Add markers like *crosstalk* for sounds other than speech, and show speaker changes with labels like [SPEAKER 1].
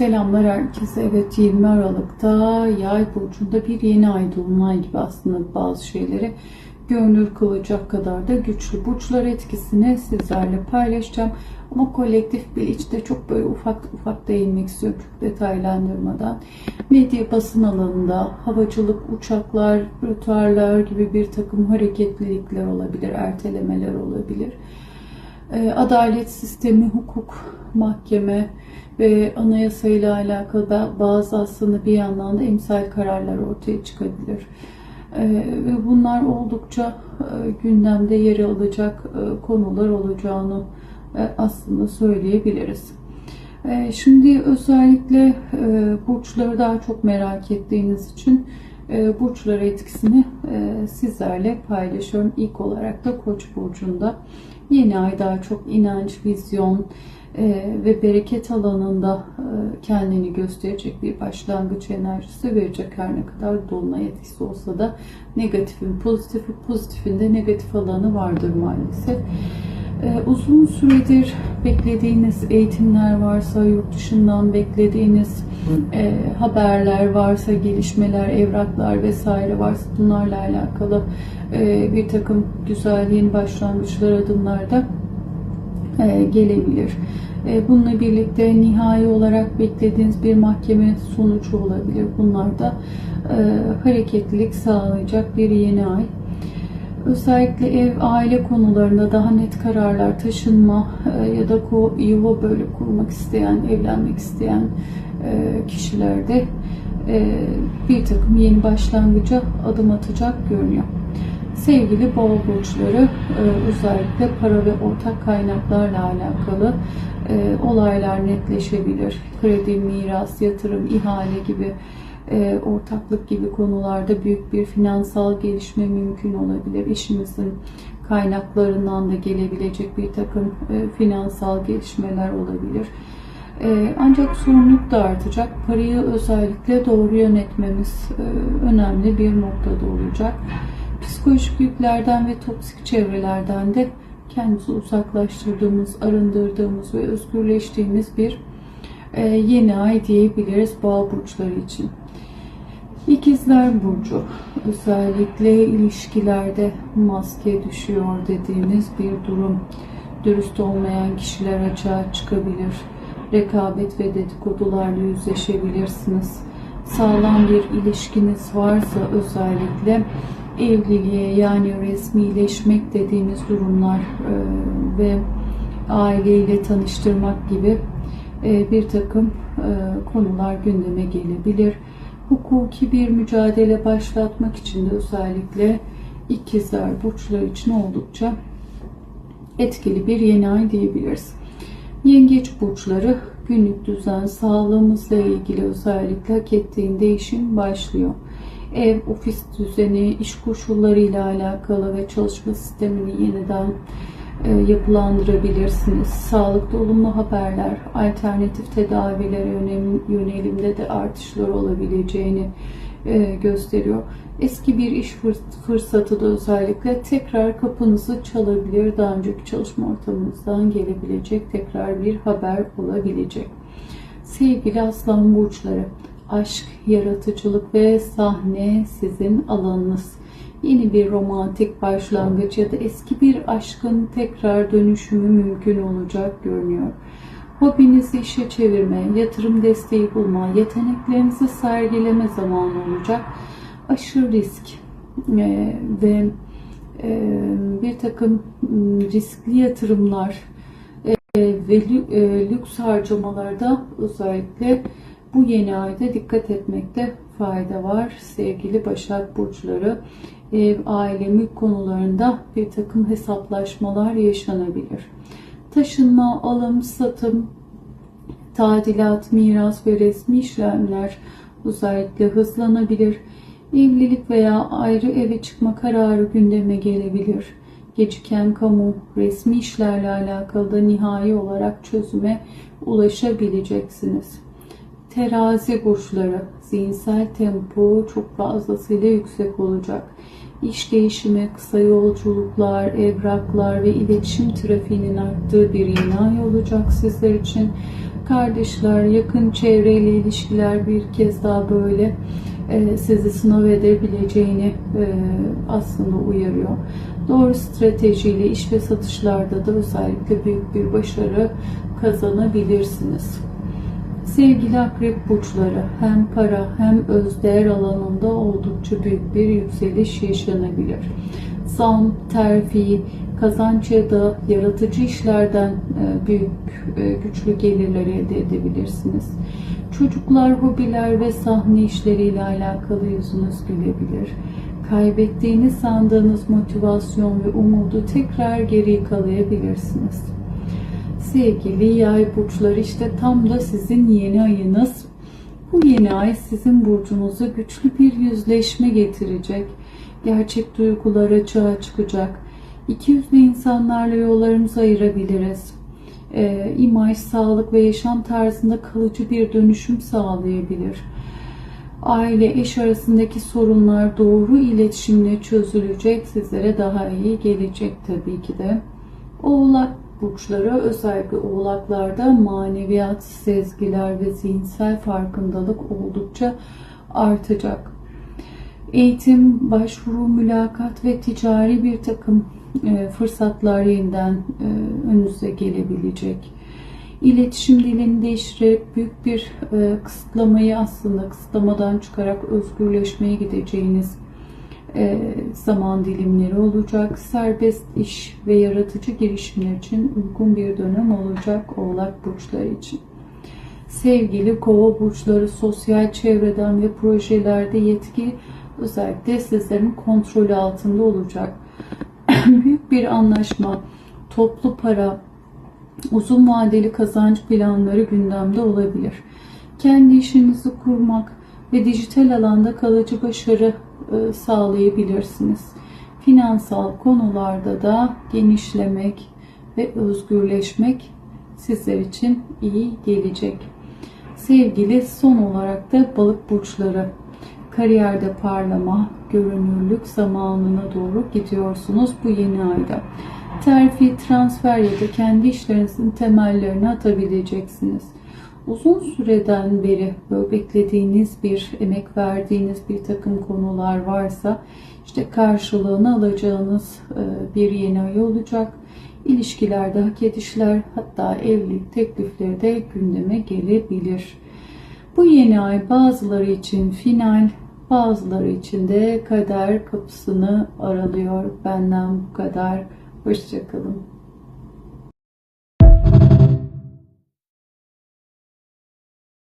[SPEAKER 1] Selamlar herkese. Evet 20 Aralık'ta Yay burcunda bir yeni ay dolunay gibi aslında bazı şeyleri görünür kılacak kadar da güçlü burçlar etkisini sizlerle paylaşacağım. Ama kolektif bilinçte çok böyle ufak ufak değinmek istiyorum çok detaylandırmadan. Medya basın alanında havacılık, uçaklar, rötarlar gibi bir takım hareketlilikler olabilir, ertelemeler olabilir. Ee, Adalet sistemi, hukuk, mahkeme ve anayasayla alakalı da bazı aslında bir yandan da emsal kararlar ortaya çıkabilir. Ee, Ve bunlar oldukça e, gündemde yer alacak e, konular olacağını e, aslında söyleyebiliriz. E, Şimdi özellikle burçları daha çok merak ettiğiniz için e, burçlar etkisini sizlerle paylaşıyorum. İlk olarak da Koç burcunda yeni ay daha çok inanç, vizyon e, ve bereket alanında e, kendini gösterecek bir başlangıç enerjisi verecek her ne kadar dolunay etkisi olsa da negatifin pozitifi, pozitifin de negatif alanı vardır maalesef. Ee, uzun süredir beklediğiniz eğitimler varsa, yurt dışından beklediğiniz e, haberler varsa, gelişmeler, evraklar vesaire varsa bunlarla alakalı e, bir takım güzel yeni başlangıçlar, adımlar da e, gelebilir. E, bununla birlikte nihai olarak beklediğiniz bir mahkeme sonucu olabilir. Bunlar da e, hareketlilik sağlayacak bir yeni ay. Özellikle ev, aile konularında daha net kararlar, taşınma e, ya da ko- yuva böyle kurmak isteyen, evlenmek isteyen e, kişilerde bir takım yeni başlangıca adım atacak görünüyor. Sevgili boğa burçları e, özellikle para ve ortak kaynaklarla alakalı e, olaylar netleşebilir. Kredi, miras, yatırım, ihale gibi e, ortaklık gibi konularda büyük bir finansal gelişme mümkün olabilir. İşinizin kaynaklarından da gelebilecek bir takım finansal gelişmeler olabilir. Ancak sorumluluk da artacak. Parayı özellikle doğru yönetmemiz önemli bir noktada olacak. Psikolojik yüklerden ve toksik çevrelerden de kendimizi uzaklaştırdığımız, arındırdığımız ve özgürleştiğimiz bir e, yeni ay diyebiliriz boğa burçları için. İkizler Burcu özellikle ilişkilerde maske düşüyor dediğimiz bir durum. Dürüst olmayan kişiler açığa çıkabilir. Rekabet ve dedikodularla yüzleşebilirsiniz. Sağlam bir ilişkiniz varsa özellikle evliliğe yani resmileşmek dediğimiz durumlar e, ve aileyle tanıştırmak gibi e, bir takım e, konular gündeme gelebilir hukuki bir mücadele başlatmak için de özellikle ikizler burçları için oldukça etkili bir yeni ay diyebiliriz. Yengeç burçları günlük düzen, sağlığımızla ilgili özellikle hak ettiğin değişim başlıyor. Ev, ofis düzeni, iş koşullarıyla alakalı ve çalışma sistemini yeniden e, yapılandırabilirsiniz. Sağlıkta olumlu haberler, alternatif tedavilere yönelim, yönelimde de artışlar olabileceğini e, gösteriyor. Eski bir iş fırsatı da özellikle tekrar kapınızı çalabilir. Daha önceki çalışma ortamınızdan gelebilecek tekrar bir haber olabilecek. Sevgili aslan burçları, aşk, yaratıcılık ve sahne sizin alanınız yeni bir romantik başlangıç ya da eski bir aşkın tekrar dönüşümü mümkün olacak görünüyor. Hobinizi işe çevirme, yatırım desteği bulma, yeteneklerinizi sergileme zamanı olacak. Aşırı risk e, ve e, bir takım riskli yatırımlar e, ve lüks harcamalarda özellikle bu yeni ayda dikkat etmekte fayda var sevgili Başak Burçları ev, aile, mülk konularında bir takım hesaplaşmalar yaşanabilir. Taşınma, alım, satım, tadilat, miras ve resmi işlemler özellikle hızlanabilir. Evlilik veya ayrı eve çıkma kararı gündeme gelebilir. Geciken kamu, resmi işlerle alakalı da nihai olarak çözüme ulaşabileceksiniz. Terazi burçları, zihinsel tempo çok fazlasıyla yüksek olacak iş değişimi, kısa yolculuklar, evraklar ve iletişim trafiğinin arttığı bir yeni olacak sizler için. kardeşler, yakın çevreyle ilişkiler bir kez daha böyle e, sizi sınav edebileceğini e, aslında uyarıyor. Doğru stratejiyle iş ve satışlarda da özellikle büyük bir başarı kazanabilirsiniz. Sevgili akrep burçları hem para hem özdeğer alanında oldukça büyük bir yükseliş yaşanabilir. Zam, terfi, kazanç ya da yaratıcı işlerden e, büyük e, güçlü gelirler elde edebilirsiniz. Çocuklar, hobiler ve sahne işleriyle alakalı yüzünüz gülebilir. Kaybettiğini sandığınız motivasyon ve umudu tekrar geri yakalayabilirsiniz. Sevgili yay burçları işte tam da sizin yeni ayınız. Bu yeni ay sizin burcunuza güçlü bir yüzleşme getirecek. Gerçek duygular açığa çıkacak. İki yüzlü insanlarla yollarımızı ayırabiliriz. Ee, imaj, sağlık ve yaşam tarzında kalıcı bir dönüşüm sağlayabilir. Aile, eş arasındaki sorunlar doğru iletişimle çözülecek. Sizlere daha iyi gelecek tabii ki de. Oğlak burçları özellikle oğlaklarda maneviyat, sezgiler ve zihinsel farkındalık oldukça artacak. Eğitim, başvuru, mülakat ve ticari bir takım e, fırsatlar yeniden e, önünüze gelebilecek. İletişim dilini değiştirerek büyük bir e, kısıtlamayı aslında kısıtlamadan çıkarak özgürleşmeye gideceğiniz zaman dilimleri olacak. Serbest iş ve yaratıcı girişimler için uygun bir dönem olacak Oğlak burçları için. Sevgili Kova burçları sosyal çevreden ve projelerde yetki özellikle sizlerin kontrolü altında olacak. *clears throat* Büyük bir anlaşma, toplu para, uzun vadeli kazanç planları gündemde olabilir. Kendi işinizi kurmak ve dijital alanda kalıcı başarı e, sağlayabilirsiniz. Finansal konularda da genişlemek ve özgürleşmek sizler için iyi gelecek. Sevgili son olarak da balık burçları. Kariyerde parlama, görünürlük zamanına doğru gidiyorsunuz bu yeni ayda. Terfi, transfer ya da kendi işlerinizin temellerini atabileceksiniz uzun süreden beri böyle beklediğiniz bir, emek verdiğiniz bir takım konular varsa işte karşılığını alacağınız e, bir yeni ay olacak. İlişkilerde hak edişler hatta evlilik teklifleri de gündeme gelebilir. Bu yeni ay bazıları için final, bazıları için de kader kapısını aralıyor. Benden bu kadar. Hoşçakalın.